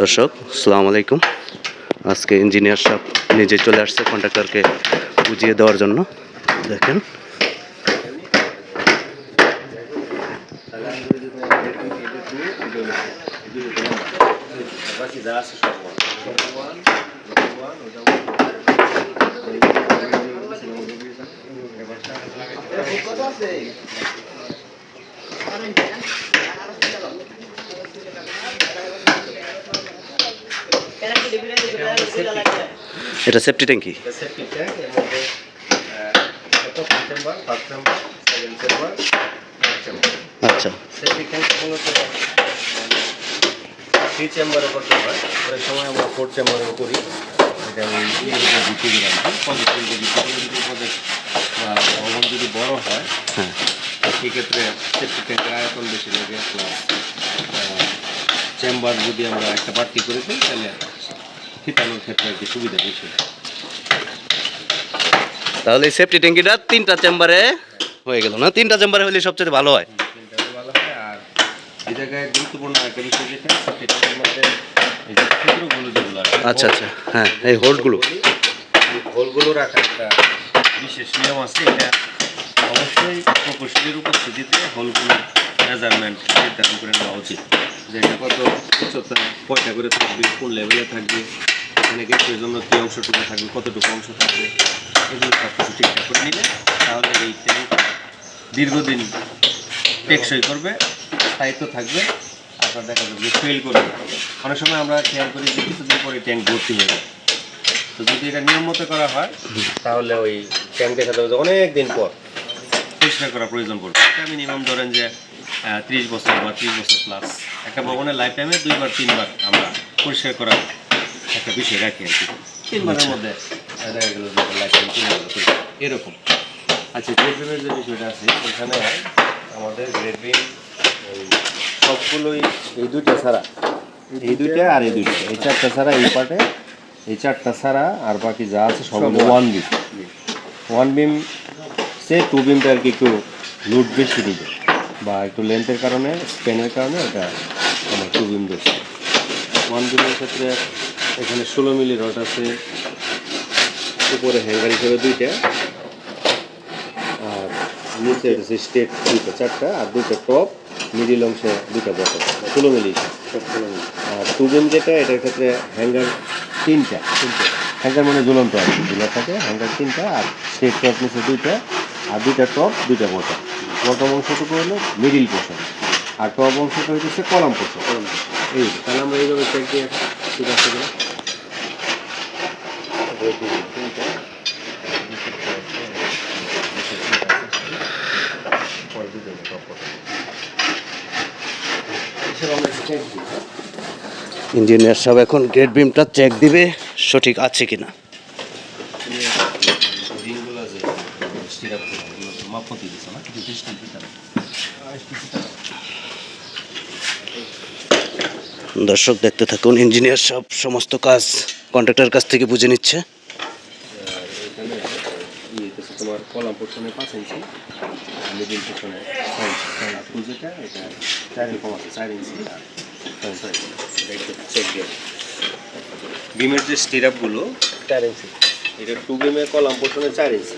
দর্শক সালাম আলাইকুম। আজকে ইঞ্জিনিয়ার সাহেব নিজে চলে আসছে কন্ট্রাক্টরকে বুঝিয়ে দেওয়ার জন্য। দেখেন। এটা সেফটি ট্যাঙ্কি। সেফটি ট্যাঙ্ক এর মধ্যে chamber first chamber second chamber আচ্ছা। সেফটি ট্যাঙ্ক মূলত থ্রি চেম্বারে করতে হয় অনেক সময় আমরা ফোর চেম্বারেও করি। এটা ওই দ্বিতীয় পদে ভবন যদি বড় হয় হ্যাঁ। সেক্ষেত্রে সেফটি ট্যাঙ্কের আয়তন বেশি লাগে। প্লাস চেম্বার যদি আমরা একটা বাড়তি করে দিই তাহলে ক্ষেত্রে আর কি সুবিধা বেশি তাহলে সেফটি ট্যাঙ্কিটা তিনটা চেম্বারে হয়ে গেল না? তিনটা চেম্বারে হলে সবচেয়ে ভালো হয়। তিনটাতে ভালো হয় আর এই জায়গায় গুরুত্বপূর্ণ একটা বিষয় যেটা সেটার মধ্যে এই যে ক্ষুদ্রগুলো যেগুলো আচ্ছা আচ্ছা হ্যাঁ এই হোল্ডগুলো এই হোলগুলো রাখা একটা বিশেষ নিয়ম আছে এটা অবশ্যই প্রকৌশলীর উপস্থিতিতে হোলগুলো মেজারমেন্ট নির্ধারণ করে নেওয়া উচিত। যে এটা কত উচ্চতা কয়টা করে থাকবে কোন লেভেলে থাকবে এখানে গ্যাসের জন্য কী অংশটুকু থাকবে, কতটুকু অংশ থাকবে, এগুলো সব কিছু ঠিকঠাক করে নিলে তাহলে এই ট্যাঙ্ক দীর্ঘদিন টেকসই করবে, স্থায়িত্ব থাকবে আপনার দেখা যাবে ফেল করবে। অনেক সময় আমরা খেয়াল করি যে কিছুদিন পরে ট্যাঙ্ক ভর্তি হয়ে যায়। তো যদি এটা নিয়ম মতো করা হয়, তাহলে ওই ট্যাঙ্ক দেখা যাবে অনেক দিন পর পরিষ্কার করা প্রয়োজন পড়বে। মিনিমাম ধরেন যে ত্রিশ বছর বা ত্রিশ বছর প্লাস একটা ভবনের লাইফ টাইমে দুইবার, তিনবার আমরা পরিষ্কার করার একটা বিষয় রাখি আর কি। তিনবারের মধ্যে দেখা গেল তিন এরকম। আচ্ছা গ্রেড বিমের যে বিষয়টা আছে এখানে আমাদের গ্রেড সবগুলোই এই দুইটা ছাড়া। এই দুইটা আর এই দুইটা। এই চারটা ছাড়া এই পার্টে এই চারটা ছাড়া আর বাকি যা আছে সব ওয়ান বিম ওয়ান বিম সে টু বিমটা আর কি একটু লুট বেশি দিবে। বা একটু লেন্থের কারণে স্পেনের কারণে এটা আমার টু বিম বেশি। ওয়ান বিমের ক্ষেত্রে এখানে ষোলো মিলি রড আছে উপরে হ্যাঙ্গার হিসেবে দুইটা আর নিচে হচ্ছে স্টেট দুইটা চারটা আর দুইটা টপ মিডিল অংশে দুইটা বটম ষোলো মিলি। আর টুবিন যেটা এটার ক্ষেত্রে হ্যাঙ্গার তিনটা। তিনটা হ্যাঙ্গার মানে ঝুলন্ত আর কি ঝুলা থাকে হ্যাঙ্গার তিনটা আর স্টেট টপ নিচে দুইটা আর দুইটা টপ দুইটা বটম বটম অংশটুকু হলো মিডিল পোর্শন আর টপ অংশটা হচ্ছে কলাম পোর্শন এই তাহলে আমরা এইভাবে চেক দিয়ে ঠিক আছে ইঞ্জিনিয়ার সব এখন গ্রেড বিমটা চেক দিবে, সঠিক আছে কিনা। দর্শক দেখতে থাকুন, ইঞ্জিনিয়ার সব সমস্ত কাজ কন্ট্রাক্টর কাছ থেকে বুঝে নিচ্ছে। আর ইয়ে হচ্ছে তোমার কলাম পোর্শনে পাঁচ ইঞ্চি মিডিল পোর্শনে ছয় ইঞ্চি আর যেটা এটা চার ইঞ্চি আছে চার ইঞ্চি আর ছয় ছয় ইঞ্চি। এটা একটু চেক দিয়ে বিমের যে স্টিরাপগুলো চার ইঞ্চি এটা টু বিমের কলাম পোর্শনে চার ইঞ্চি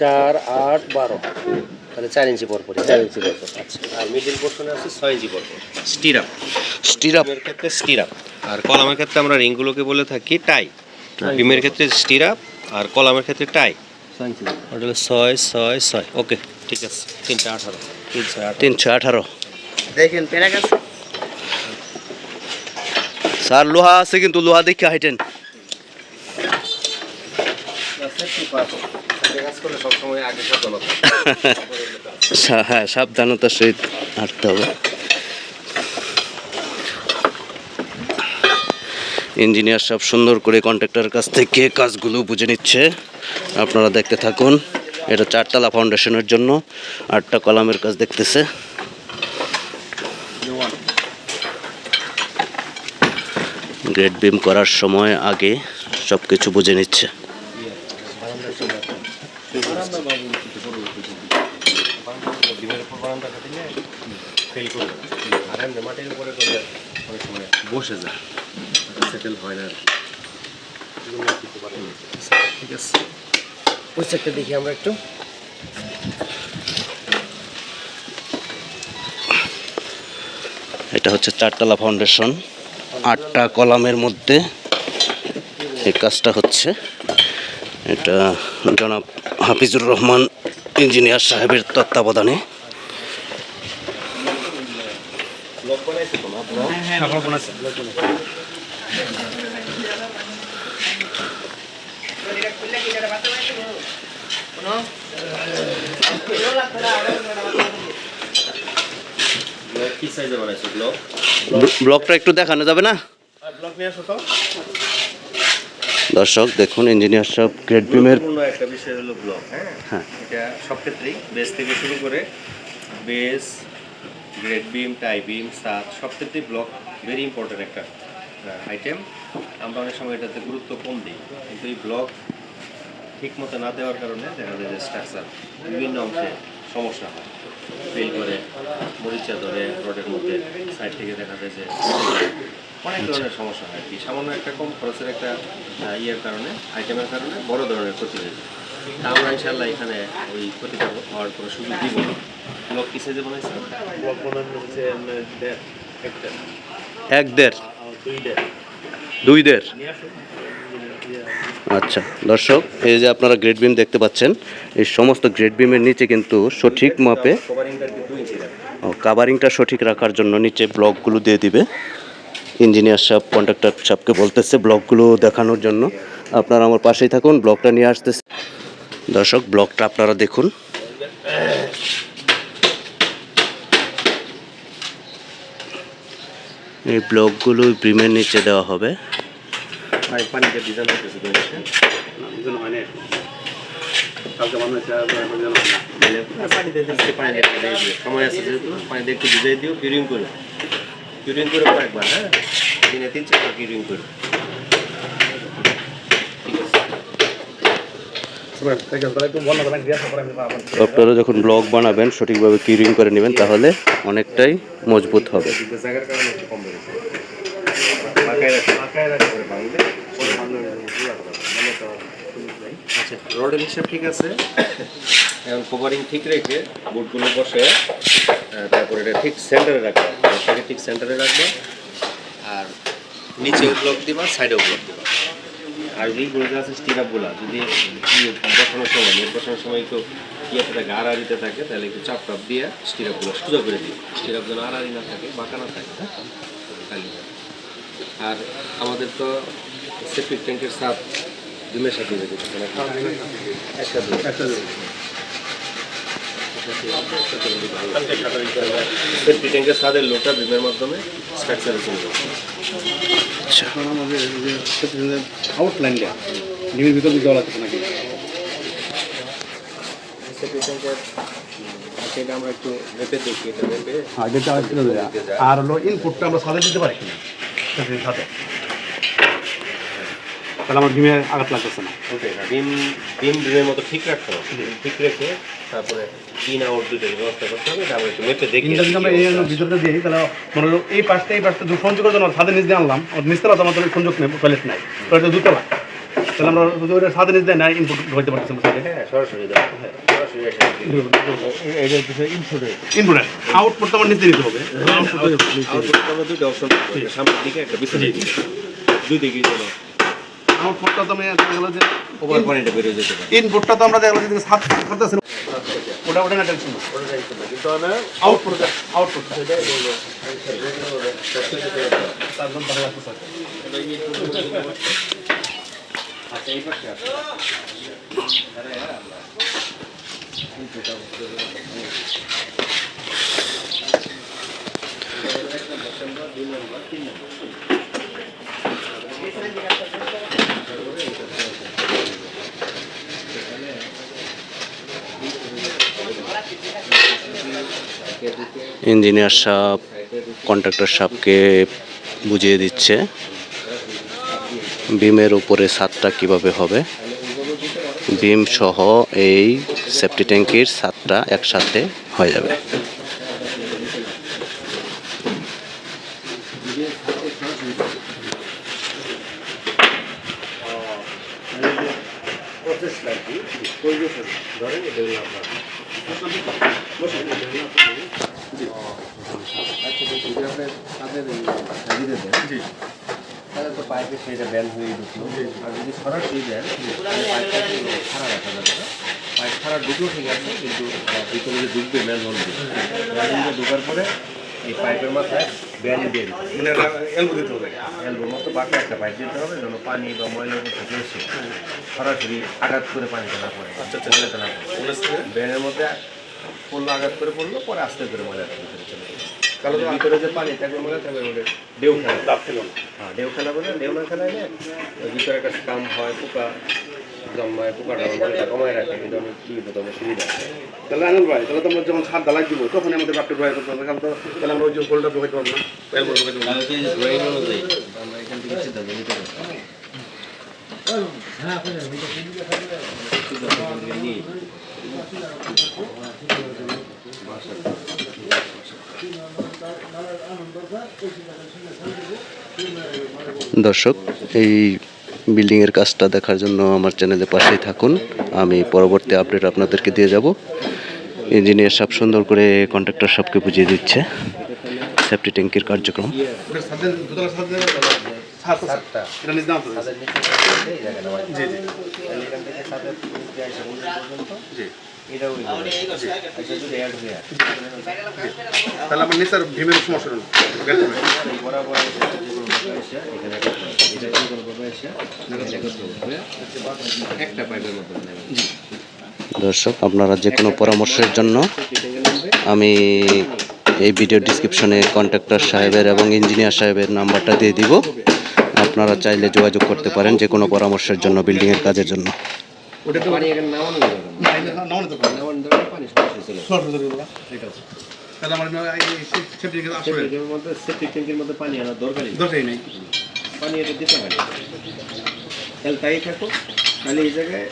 চার আট বারো। তাহলে চার ইঞ্চি পর পর চার ইঞ্চি পর পর আচ্ছা আর মিডিল পোর্শনে আছে ছয় ইঞ্চি পর পর স্টিরাপ স্টিরাপ ক্ষেত্রে স্টিরাপ আর কলামের ক্ষেত্রে আমরা রিংগুলোকে বলে থাকি টাই। বিমের ক্ষেত্রে স্টিরাপ আর কলামের ক্ষেত্রে টাই। ওটা হলো ছয় ছয় ছয়। ওকে ঠিক আছে। তিনটা আঠারো। তিন ছয় আঠারো। তিনশো আঠারো। দেখেন পেরা গেছে। স্যার লোহা আছে কিন্তু লোহা দেখে হাইটেন। সাবধানতা হ্যাঁ সাবধানতার সহিত হাঁটতে হবে। ইঞ্জিনিয়ার সব সুন্দর করে কন্ট্রাক্টর কাছ থেকে কাজগুলো বুঝে নিচ্ছে। আপনারা দেখতে থাকুন, এটা চারতলা ফাউন্ডেশনের জন্য, আটটা কলামের কাজ দেখতেছে। গ্রেড বিম করার সময় আগে সব কিছু বুঝে নিচ্ছে। বসে যায় সেটেল হয় না ঠিক আছে। ওই সাইডটা দেখি আমরা একটু। এটা হচ্ছে চারতলা ফাউন্ডেশন আটটা কলামের মধ্যে এই কাজটা হচ্ছে। এটা জনাব হাফিজুর রহমান ইঞ্জিনিয়ার সাহেবের তত্ত্বাবধানে। ব্লক বানাইছে ব্লকটা একটু দেখানো যাবে না? দর্শক দেখুন ইঞ্জিনিয়ার সাহেব গ্রেড বিমের একটা বিষয় হলো ব্লক হ্যাঁ? হ্যাঁ। এটা সব ক্ষেত্রেই বেস থেকে শুরু করে base grade beam tie beam সাত সব ক্ষেত্রেই ব্লক ভেরি ইম্পর্টেন্ট একটা আইটেম আমরা অনেক সময় এটাতে গুরুত্ব কম দিই। কিন্তু এই ব্লক ঠিক মতো না দেওয়ার কারণে দেখা যায় যে স্ট্রাকচার বিভিন্ন অংশে সমস্যা হয়। ফেল করে মরিচা ধরে রোডের মধ্যে সাইড থেকে দেখা যায় যে অনেক ধরনের সমস্যা হয়। আর কি সামান্য একটা কম খরচের একটা ইয়ের কারণে আইটেমের কারণে বড় ধরনের ক্ষতি হয়ে যায়। তা আমরা ইনশাল্লাহ এখানে ওই ক্ষতিটা হওয়ার কোনো সুযোগ দিব না। ব্লক কি সাইজে বানাইছে ব্লক বানানো হচ্ছে একটা। এক দেড়। দুই দেড় আচ্ছা দর্শক, এই যে আপনারা গ্রেড বিম দেখতে পাচ্ছেন, এই সমস্ত গ্রেড বিমের নিচে কিন্তু সঠিক মাপে কাভারিংটা সঠিক রাখার জন্য নিচে ব্লকগুলো দিয়ে দিবে। ইঞ্জিনিয়ার সাহেব কন্ট্রাক্টর সাহেবকে বলতেছে ব্লকগুলো দেখানোর জন্য। আপনারা আমার পাশেই থাকুন, ব্লকটা নিয়ে আসতেছে। দর্শক, ব্লকটা আপনারা দেখুন। এই ব্লকগুলো ব্রিমের নিচে দেওয়া হবে। পানিতে পানিতে পানি দেখতে দিয়ে দিও সময় আছে যেহেতু পানি দিয়ে একটু ভিজাই দিও কিউরিং করে। কিউরিং করে কয়েকবার হ্যাঁ? দিনে তিন চারবার কিউরিং করে ঠিক আছে আপনারা যখন ব্লক বানাবেন সঠিকভাবে কিউরিং করে নেবেন তাহলে অনেকটাই মজবুত হবে। আচ্ছা রডের হিসাব ঠিক আছে? এখন কভারিং ঠিক রেখে বুটগুলো বসে তারপরে এটা ঠিক সেন্টারে রাখবে। ঠিক সেন্টারে রাখবে আর নিচেও ব্লক দিবা সাইডেও ব্লক দিবা। আর যেই যে আছে স্টিরাপগুলো যদি বসানোর সময় নেট বসানোর সময় একটু ইয়েতে থাকে আড়াআড়িতে থাকে, তাহলে একটু চাপ টাপ দিয়ে স্টিরাপগুলো সোজা করে দিই। স্টিরাপ যেন আড়াআড়ি না থাকে, বাঁকা না থাকে হ্যাঁ? খালি। আর আমাদের তো সেপ্টিক ট্যাঙ্কের সাপ দুমের সাথে হয়ে গেছে একটা দুই একটা দুই সেফটি ট্যাঙ্কের সাদের লোটা বিমের মাধ্যমে স্ট্রাকচারে চলে যাবে আচ্ছা। আউটলাইনটা ডিমের ভিতর দিকে লাগছে নাকি আমরা একটু মেপে দেখি এটা মেপে যেটা আর হলো ইনপুটটা আমরা সাথে দিতে পারি কিনা সাথে তাহলে আমার ডিমে আঘাত লাগতেছে না। ওটাই না ডিম ডিম ডিমের মতো ঠিক রাখতে হবে। ঠিক রেখে তারপরে ইন আউট দুটোর ব্যবস্থা করতে হবে একটু মেপে দেখি যদি আমরা এই ভিতরটা দিই তাহলে মনে হলো এই পাশটা এই পাশটা দু- সংযোগের জন্য ছাদের নিচ দিয়ে আনলাম আর নিচতলা তো আমাদের সংযোগ নেই টয়লেট নাই। টয়লেট দুতলা তাহলে আমরা যদি ওটা ছাদের নিচ দিয়ে না ইনপুট হইতে পারতেছি হ্যাঁ সরাসরি দাও সরাসরি এসে ইনপুট আউটপুট তো আমার নিচে দিতে হবে। আউটপুট দুটো অপশন সামনের দিকে একটা পিছনের দুই দিকেই যেন আউটপুটটা তো আমি দেখা গেলো যে ওভার পানিটা বেরিয়ে যেতে পারে। ইনপুটটা তো আমরা দেখা গেলো যে সাত করতেছি ওটা ওটা না টেনশন কিন্তু আমরা আউটপুট আউটপুট আচ্ছা এই পাশে আসো। ইঞ্জিনিয়ার সাহেব, কন্ট্রাক্টর সাহেবকে বুঝিয়ে দিচ্ছে বিমের উপরে ছাদটা কীভাবে হবে। বিম সহ এই সেফটি ট্যাঙ্কির ছাদটা একসাথে হয়ে যাবে। প্রসেসটা কি পরিবেশন ধরেন এটা হলো আপনার আচ্ছা যদি আপনি তাদের সাজিয়ে দেন তাহলে তো পাইপে সেটা ব্যান হয়ে ঢুকলো আর যদি সরাসরি দেন খারাপ রাখা যাবে। না পাইপ খারাপ ঢুকলো ঠিক আছে কিন্তু ভিতরে যে ঢুকবে ম্যান হোল ম্যান হোলে ঢোকার পরে এই পাইপের মাথায় ব্যান দিয়ে মানে এলবো দিতে হবে। এলবোর মতো বাঁকা একটা পাইপ দিতে হবে যেন পানি বা ময়লা থাকলে সে সরাসরি আঘাত করে পানিতে না পড়ে। আচ্ছা ময়লাতে না পড়ে। ব্যানের মধ্যে পড়ল আঘাত করে পড়ল পরে আস্তে করে ময়লা ভিতরে চলে তো ভিতরে যে পানি থাকবে ময়লা থাকবে ওদের খেলা। দাঁত খেলো হ্যাঁ ঢেউ খেলা বলে ঢেউ না ওই ভিতরে একটা স্কাম হয় পোকা। জন্মায় পোকাটা ময়লাটা কমায় রাখে কিন্তু অনেক কি সুবিধা। তাহলে আনন্দ ভাই তাহলে তো আমরা যখন ছাদ ঢালাই দিব তখন আমাদের বাপটা ড্রয় করতে হবে কারণ তো তাহলে আমরা ওই যে হোলটা ঢোকাইতে পারব না আমরা এখান থেকে সিদ্ধান্ত নিতে পারব দর্শক এই বিল্ডিংয়ের কাজটা দেখার জন্য আমার পাশেই থাকুন আমি পরবর্তী আপডেট আপনাদেরকে দিয়ে যাব ইঞ্জিনিয়ার সব সুন্দর করে কন্ট্রাক্টর সবকে বুঝিয়ে দিচ্ছে সেফটি ট্যাঙ্কির কার্যক্রম হয় তাহলে আমার নিচার ভীমের সমস্যা দর্শক আপনারা যে কোনো পরামর্শের জন্য আমি এই ভিডিও ডিসক্রিপশনে কন্ট্রাক্টর সাহেবের এবং ইঞ্জিনিয়ার সাহেবের নাম্বারটা দিয়ে দিব। আপনারা চাইলে যোগাযোগ করতে পারেন যে কোনো পরামর্শের জন্য বিল্ডিংয়ের কাজের জন্য। ওটা তো পানি এখানে নামানো যাবে না না, এটা নামানো তো পারব না। নামানো যাবে। না, পানি সরাসরি চলে যাবে। শর্ট হতে গেলো ঠিক আছে তাহলে আমার আসবে। সেপ্টিকের মধ্যে সেপ্টিক ট্যাঙ্কের মধ্যে পানি আনার দরকারই। দরকারই নেই। পানি এটা দিতে হয়। তাহলে তাই থাকো। তাহলে এই জায়গায়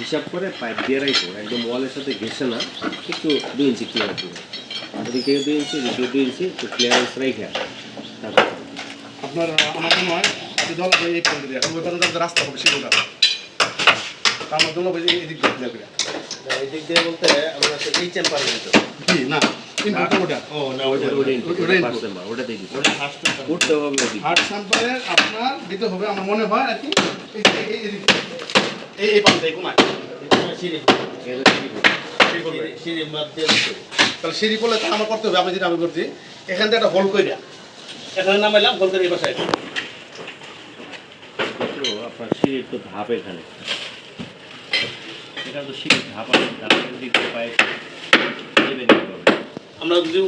হিসাব করে পাইপ দিয়ে রাখব একদম ওয়ালের সাথে ঘেসে না। একটু দুই ইঞ্চি ক্লিয়ার করব থেকে দুই ইঞ্চি এদিক দুই ইঞ্চি একটু ক্লিয়ারেন্স রেখে তারপর আপনার আমার মনে হয় জল এই রাস্তা হবে সেগুলো মধ্যে জল এদিক দিয়ে। এদিক দিয়ে বলতে আমরা এই চেম্বারে দিতে জি না আপনার দিতে হবে আমার মনে হয় আর কি এই কোনায়। তাহলে সিঁড়ি করলে তো আমার করতে হবে আমি যেটা আমি করছি এখান থেকে একটা হোল করে দেয়া। এখানে নামাইলাম হোল করে এই পাশে তো আপনার সিঁড়ির তো ধাপ এখানে। এখানে তো ধাপ নিতে হবে। আমরা যদি আহ,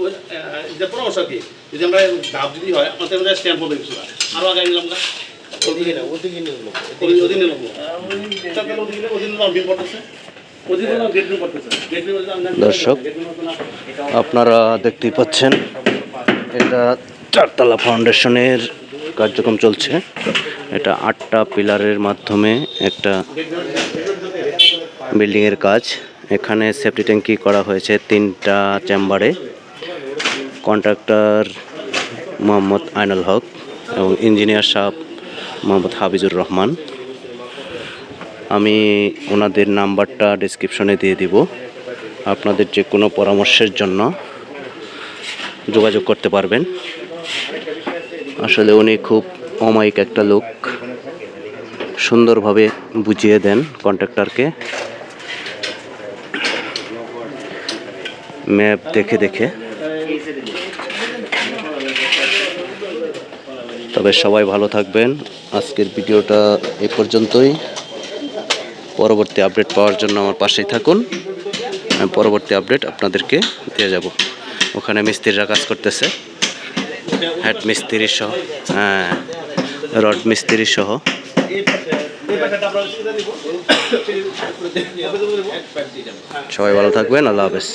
যে পরামর্শ কি? যদি আমরা ধাপ যদি হয় আমাদের মধ্যে স্ট্যাম্প হবে কিছু আরও আগে নিলাম না? ওদিকে ওদিকে নিয়ে নেব বিল দর্শক আপনারা দেখতেই পাচ্ছেন এটা চারতলা ফাউন্ডেশনের কার্যক্রম চলছে। এটা আটটা পিলারের মাধ্যমে একটা বিল্ডিংয়ের কাজ। এখানে সেফটি ট্যাঙ্কি করা হয়েছে তিনটা চেম্বারে। কন্ট্রাক্টর মোহাম্মদ আইনুল হক এবং ইঞ্জিনিয়ার সাহেব মোহাম্মদ হাবিজুর রহমান। আমি ওনাদের নাম্বারটা ডিসক্রিপশনে দিয়ে দিব। আপনাদের যে কোনো পরামর্শের জন্য যোগাযোগ করতে পারবেন। আসলে উনি খুব অমায়িক একটা লোক। সুন্দরভাবে বুঝিয়ে দেন কন্ট্রাক্টরকে ম্যাপ দেখে দেখে। তবে সবাই ভালো থাকবেন। আজকের ভিডিওটা এ পর্যন্তই। পরবর্তী আপডেট পাওয়ার জন্য আমার পাশেই থাকুন। আমি পরবর্তী আপডেট আপনাদেরকে দিয়ে যাব। ওখানে মিস্ত্রিরা কাজ করতেছে। হেড মিস্ত্রি সহ হ্যাঁ রড মিস্ত্রি সহ। সবাই ভালো থাকবেন, আল্লাহ হাফেজ।